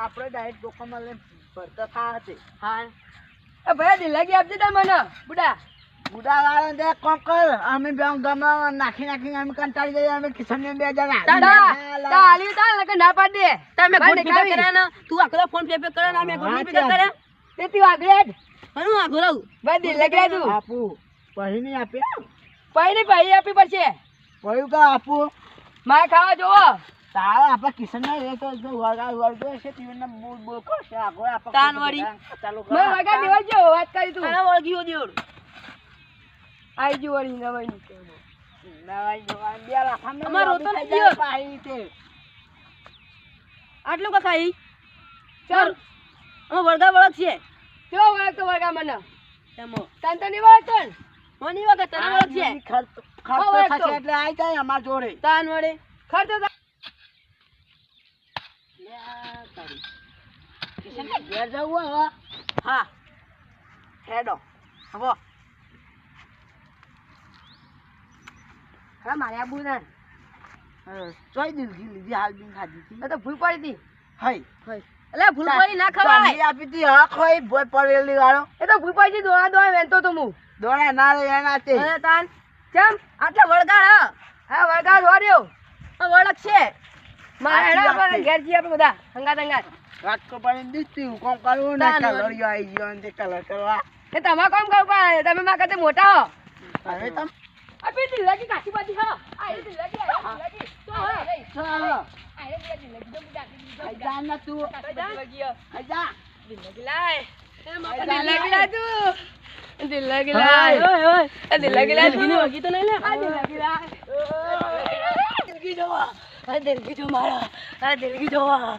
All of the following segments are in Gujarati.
આપણે ડાયરેક્ટ ડોકોમાં લઈને ભરતા થા હતી હા. એ ભાઈ દિલાગી આપજે તા મને બુડા. બુડા વાળા દે કોમ કર અમે બે ગમા નાખી નાખી અમે કંટાળી જઈએ અમે કિશન ને બે જણા. તા તા આલી તા ના પાડ દે. તમે ફોન પે. કર્યા ને. તું આખો ફોન પે પે કરે ને અમે ગોળ પે કરે. તે તું આગળ હેડ. આગળ આવ ભાઈ દિલાગી તું આપુ. પછી ની આપે. પહી ની પહી આપી પડશે. પહી કા આપુ? મારે ખાવા જોવો. તારે આપણે કિશન ના એ તો જો હશે તીવન બોલ બોલ કરશે આગો આપણે તાન વળી. ચાલો મેં વગા દેવા જો વાત કરી તું. આના વળગીઓ દેવડ. આઈ જો વળી નવાઈ નવાઈ જવાન બે લાખ અમે અમાર લોબી રોતો થઈ નથી જાય ગયો. પાહી તે. આટલું કા ખાઈ? ચાલ. અમે વળગા વળગ છે. જો વળગ તો વળગા મને. એમો તન તો ને? મની તને વળગ છે. ખર્ચ ખર્ચ થશે એટલે આઈ જાય અમાર જોડે. તાન વડે ખર્ચો તો કિશન ને ઘેર જવું હવે હા. હેડો. હવે હા મારે આબુ ને હા, દિલગી લીધી હાલ બી ખાધી હતી. તો ભૂલ પડી હતી. હઈ. એટલે ભૂલ પડી ના ખવાય. આપી હતી હા ખોઈ ભોય પડેલી વાળો. એ તો ભૂલ પડી દોડા દોડા વેનતો તો હું દોડા ના રે એના તે. અરે તાન ચમ આટલા વળગાડ હા? હા છે. મારે. ઘેર જઈએ આપણે બધા. હંગાત હંગાત. રાત કો પાણી દીધી. હું કોમ કરું ને કલર વળી. આવી ગયો ને તે કલર કરવા. એ તમારે કામ કરવું પડે તમે મારા કરતા મોટા હો. હવે તમ? બાજી હા. એ એ તો હા. રે ચાલો આ એ દિલ્લાજી તો બુડા આઈ જા તું. દિલ્લાજી આઈ જા લાય. એ માપા તું ઓય ઓય આ દિલ્લાજી લાય. તું તો નહીં લે. આ દિલ્લાજી લાય. દિલગી જોવા આ દિલગી જો મારા. આ દિલગી જોવા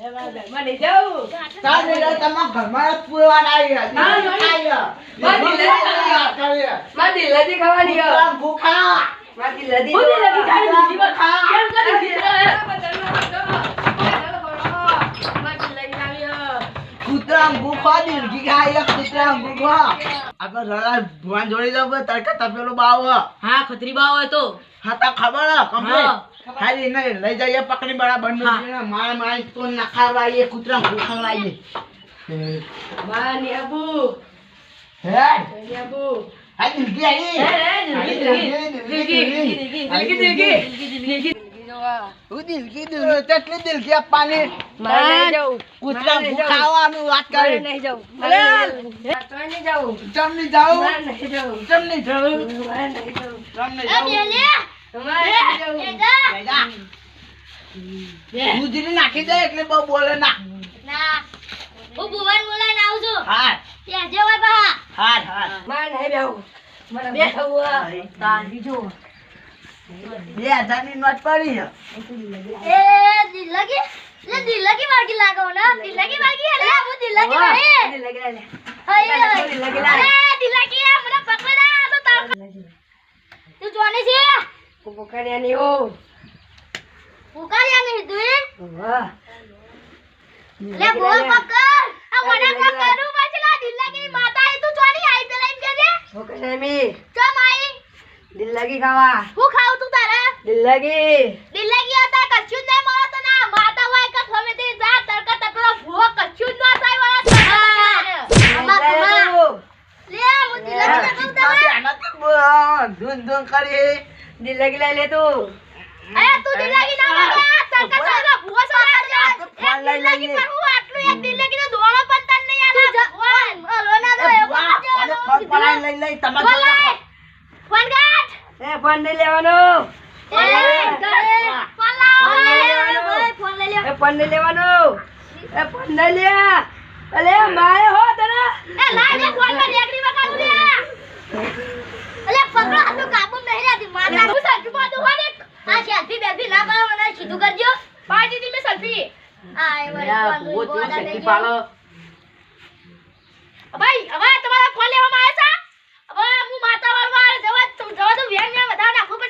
જોવા જોડી વળગી લે તપેલો બાવ. હા ખતરી બાવ હતો હા તા ખબર બોલાવવા પડશે એને તાન ચેવો હારો બોય રે તાન તો તડકા તપેલું ઉકળાય એવો રો દિલગી જો જો ભૂવો એવો આ દિલગી જો આ દિલગી જો બોય જોઈ લઈ ને હા, જલ્દી. જોઈ જ લેજાનો. ઘરમાં નહીં જાઉં કૂતરા ને યાર, તમારા ઘરમાં જ પુરવાના આવી ગયા. હા, જોઈ. આવી ગયા. માં દિલ્હી આ કરીએ. માં દિલ્લાજી ખાવાની હો નાખી દે એટલે બહુ બોલે ના. હું ભુવન દિલગી તડકે તપેલું બાવ હા ખતરી બા. હોય તો હા હે, complete. હા. ખાલી એને લઈ જઈએ પકડી બરાબર હા. માર માર તો નખાવા આવીએ કૂતરામ ભૂખા લાવીએ માં ની હે ની આબુ હા દિલગી આવી દિલગી, દિલગી, દિલગી, દિલગી જોવા હું દિલગી દિલ લઈ ઓ નાખી દે એટલે બહુ બોલે ના નહીં જાઉં મને બેઠવું હે. તાંજી જો બે હજારની નોટ પડી છે દિલ્લાજી લાય લે. પોપકરિયાની હો. વાહ. પોપકરિયાની. દિલ્લાજી ખાવા. હું ખાવું તું તારા? દિલ્લાજી દિલ્હી હતા જ નહીં મળે તો ના માતા હોય કે ખમે તે જા તડકા તપેલો ભૂવો કશું ન થાય વાળા જાઉં. લે હું દિલ્હી ના કહું બ- ધૂન ધૂન કરી. દિલ્લાજી લઈ લે તું અરે તું દિલ્હી ના મળે તડકા તપેલો ભૂવો આ તો ફોન લઈ લઈએ. પર હું આટલું એક દિલ્હી નો દોણો પણ તને નહીં આવે ભગવાન હલો ના દો એ ફોન. પડાઈ લઈ લઈ તમારે ફોન. ફોન કાઢ. એ ફોન નહીં લેવાનો ફોન. ફોન. ફોન લઈ લેવાનો. ભાઈ, ફોન લઈ ફોન નહીં લેવાનો એ ફોન નહીં લે અલે મારે હો તને એ લાય લે ફોનમાં રેકડી માં કાઢું લે. અલે પકડો આટલું કાબુ નહીં રહેતી માતા હું સેલ્ફી પાડું હોય ને આ સેલ્ફી બેલ્ફી ના પાડો મને સીધું કરજો પાડી દીધી મેં સેલ્ફી આ એ વળી ફોન ભૂવો બોડા થયું લઈ શેકી ગયો. પાલો ભાઈ હવે તમારા ફોન લેવામાં આવે છે હવે હું માતા વાળવા આવે જવા તું જવા તો વેણ વેણ વધારે નાખવું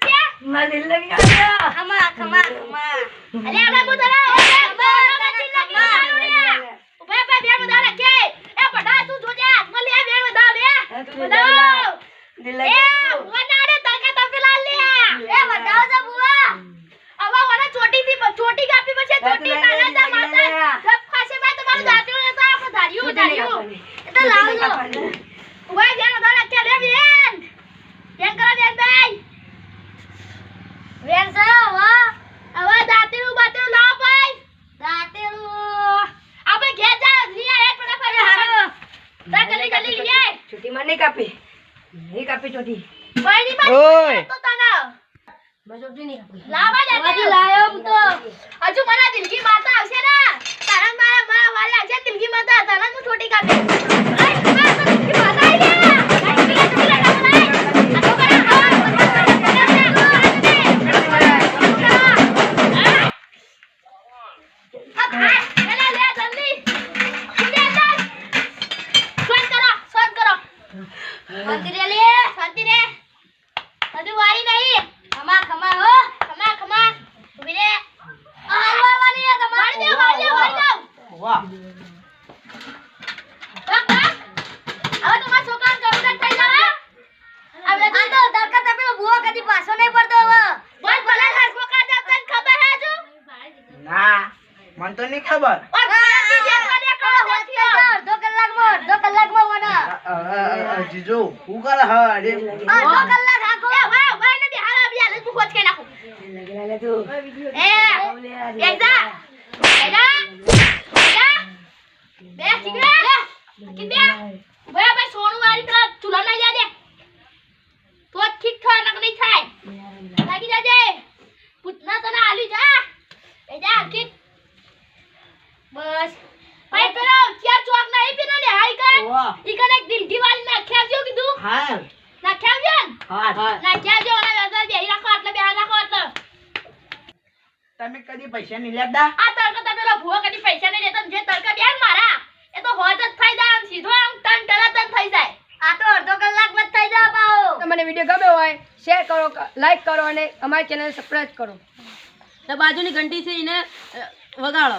ખમા ઊભા પા રાખે એ બડા તું જોજે હાથમાં લે વેણ વધારે. હા, તું વધારો એ વનાડે તડકા તપેલા લે એ વધાવો તો બુઆ. હવે વના ચોટી થી ચોટી કાપી પછી ચોટી તારા જા માતા જબ ખાસે બાદ તમારું દાંતીઓ લેતા આપણે ધાર્યું ધાર્યું એ તો લાવજો ઊભા વેણ વધારે રાખે રે બેન. વેણ કરો બેન ભાઈ છોટી માં નહીં કાપી નહીં કાપી. છોટી ઓય. તો તને મેં છોટી નહીં કાપી. લાવા દે હજી લાયો હું તો. હજુ મને દિલગી માતા આવશે ને? તારા મારા મારા વાલે આવશે દિલગી માતા તને હું છોટી કાપી. અ, જીજો હું કરે હા અડધો કલાક આખો એ ભાઈ ભાઈ ને બિહાર આવી હાલ હું ખોજ કે નાખું લગી લાગે તું એ એકદા એકદા એકદા બે ઠીકરા લે કે બે ભાઈ ભાઈ સોનું વાળી પેલા ચૂલા લઈ જા દે તો જ ઠીક થાય નક નહીં થાય લાગી જાજે પૂતના તને આલી જા એ જા ઠીક બસ ભાઈ પેલો ચાર ચોક નહીં પેલો ને વાહ ઈ કને દિલથી વાળી નાખ્યા જો કીધું? હા. નાખ્યા જો? ને હા. નાખ્યા જો અને વેધર બેહી રાખો એટલે બેહા રાખો એટલે તમે કદી પૈસા નહીં લેતા? આ તડકા તમે પેલો ભૂવો કદી પૈસા નહીં લેતા ને જે તડકા બેન મારા એ તો હોત જ થઈ જાય આમ સીધો આમ ટન તરત જ થઈ જાય. આ તો અડધો કલાક જ થઈ જાય બાઓ. તમને વીડિયો ગમ્યો હોય શેર કરો લાઈક કરો અને અમારી ચેનલ સબસ્ક્રાઇબ કરો. તો બાજુની ઘંટી છે એને વગાડો.